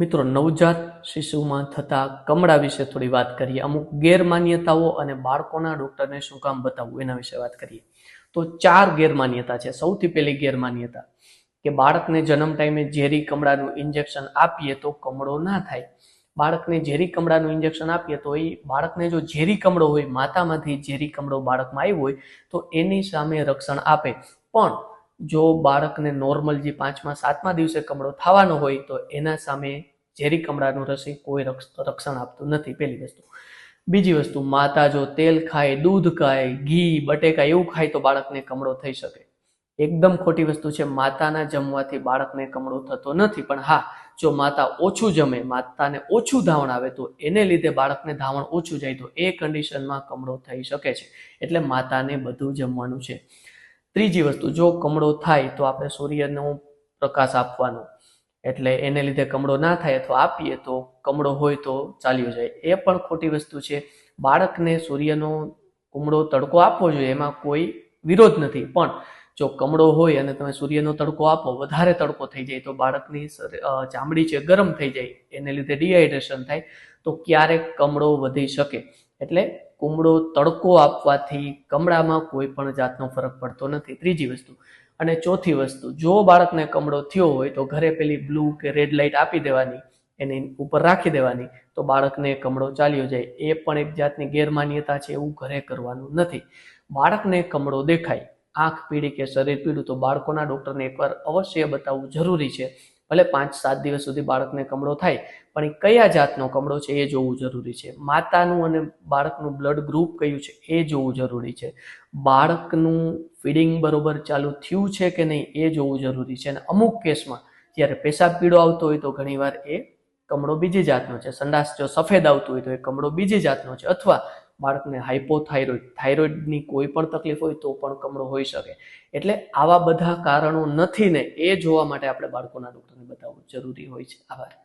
મિત્રો, નવજાત શિશુમાં થતા કમળા વિશે થોડી વાત કરીએ. અમુક ગેરમાન્યતાઓ અને બાળકોના ડોક્ટરને શું કામ બતાવવું એના વિશે વાત કરીએ. તો ચાર ગેરમાન્યતા છે. સૌથી પહેલી ગેરમાન્યતા કે બાળકને જન્મ ટાઈમે ઝેરી કમળાનું ઇન્જેક્શન આપીએ તો કમળો ના થાય. બાળકને ઝેરી કમળાનું ઇન્જેક્શન આપીએ તો એ બાળકને જો ઝેરી કમળો હોય માતામાંથી ઝેરી કમળો બાળકમાં આવ્યો હોય, તો એની સામે રક્ષણ આપે. પણ જો બાળકને નોર્મલ જે પાંચમા, સાતમા દિવસે કમળો થવાનો હોય તો એના સામે ઝેરી કમળાનું રસી કોઈ રક્ષ- રક્ષણ આપતું નથી પહેલી વસ્તુ. બીજી વસ્તુ, માતા જો તેલ ખાય, દૂધ ખાય, ઘી, બટેકા એવું ખાય તો બાળકને કમળો થઈ શકે. એકદમ ખોટી વસ્તુ છે, માતાના જમવાથી બાળકને કમળો થતો નથી. પણ હા, જો માતા ઓછું જમે, માતાને ઓછું ધાવણ આવે તો એને લીધે બાળકને ધાવણ ઓછું જાય તો એ કન્ડિશનમાં કમળો થઈ શકે છે. એટલે માતાને બધું જમવાનું છે. ત્રીજી વસ્તુ, જો કમળો થાય તો આપણે સૂર્યનો પ્રકાશ આપવાનો. એટલે એને લીધે કમળો ના થાય અથવા આપીએ તો કમળો હોય તો ચાલ્યો જાય. એ પણ ખોટી વસ્તુ છે. બાળકને સૂર્યનો કુમળો તડકો આપવો જોઈએ, એમાં કોઈ વિરોધ નથી. પણ જો કમળો હોય અને તમે સૂર્યનો તડકો આપો, વધારે તડકો થઈ જાય તો બાળકની ચામડી છે ગરમ થઈ જાય. એને લીધે ડિહાઇડ્રેશન થાય તો ક્યારેક કમળો વધી શકે. એટલે કુમળો તડકો આપવાથી કમળામાં કોઈ પણ જાતનો ફરક પડતો નથી. ત્રીજી વસ્તુ અને ચોથી વસ્તુ, જો બાળકને કમળો થયો હોય તો ઘરે પેલી બ્લુ કે રેડ લાઇટ આપી દેવાની, એની ઉપર રાખી દેવાની, તો બાળકને કમળો ચાલ્યો જાય. એ પણ એક જાતની ગેરમાન્યતા છે, એવું ઘરે કરવાનું નથી. બાળકને કમળો દેખાય, આંખ પીળી કે શરીર પીડું તો બાળકોના ડૉક્ટરને એકવાર અવશ્ય બતાવવું જરૂરી છે. ભલે પાંચ સાત દિવસ સુધી બાળકને કમળો થાય, પણ એ કયા જાતનો કમળો છે એ જોવું જરૂરી છે. માતાનું અને બાળકનું બ્લડ ગ્રુપ કયું છે એ જોવું જરૂરી છે. બાળકનું ફીડિંગ બરોબર ચાલુ થયું છે કે નહીં એ જોવું જરૂરી છે. અને અમુક કેસમાં જ્યારે પેશાબ પીળો આવતો હોય તો ઘણીવાર એ કમળો બીજી જાતનો છે. સંડાસ જો સફેદ આવતું હોય તો એ કમળો બીજી જાતનો છે. અથવા બાળકને હાઇપોથાઇરોઇડ થાઇરોઇડની કોઈ પણ તકલીફ હોય તો પણ કમળો હોઈ શકે. એટલે આવા બધા કારણો નથી ને એ જોવા માટે આપણે બાળકોના ડૉક્ટરને બતાવવું જરૂરી હોય છે. આભાર.